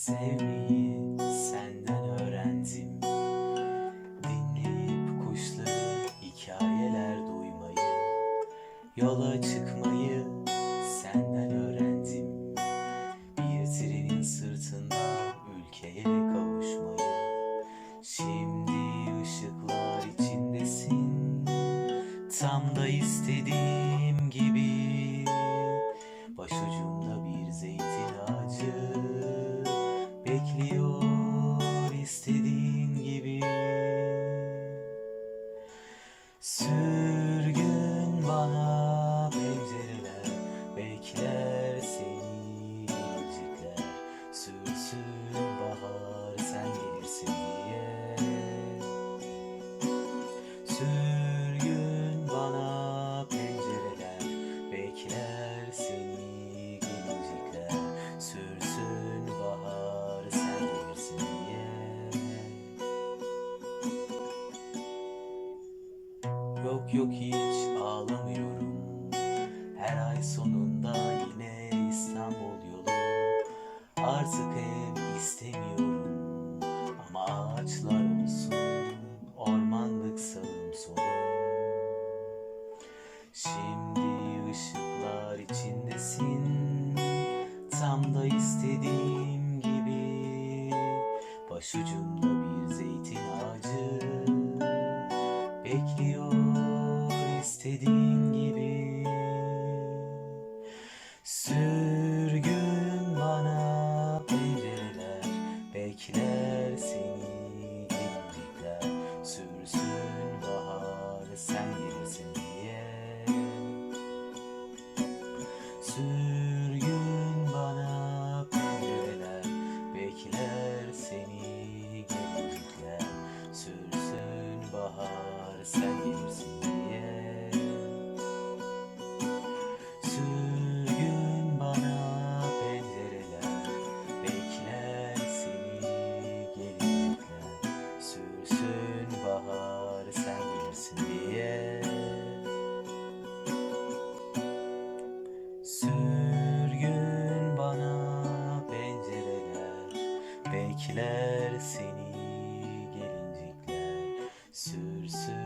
Sevmeyi senden öğrendim. Dinleyip kuşları hikayeler duymayı Yola çıkmayı senden öğrendim. Bir trenin sırtında ülkeye kavuşmayı Şimdi ışıklar içindesin. Tam da istediğim Sürgün bana pencereler Bekler Yok hiç ağlamıyorum. Her ay sonunda yine İstanbul yolu. Artık ev istemiyorum Ama ağaçlar olsun Ormanlık sağım solum Şimdi ışıklar içindesin Tam da istediğim gibi. Başucumda bir sen gelirsin diye. Sürgün bana pencereler Bekler seni Gelincikler seni gelincikler sürsün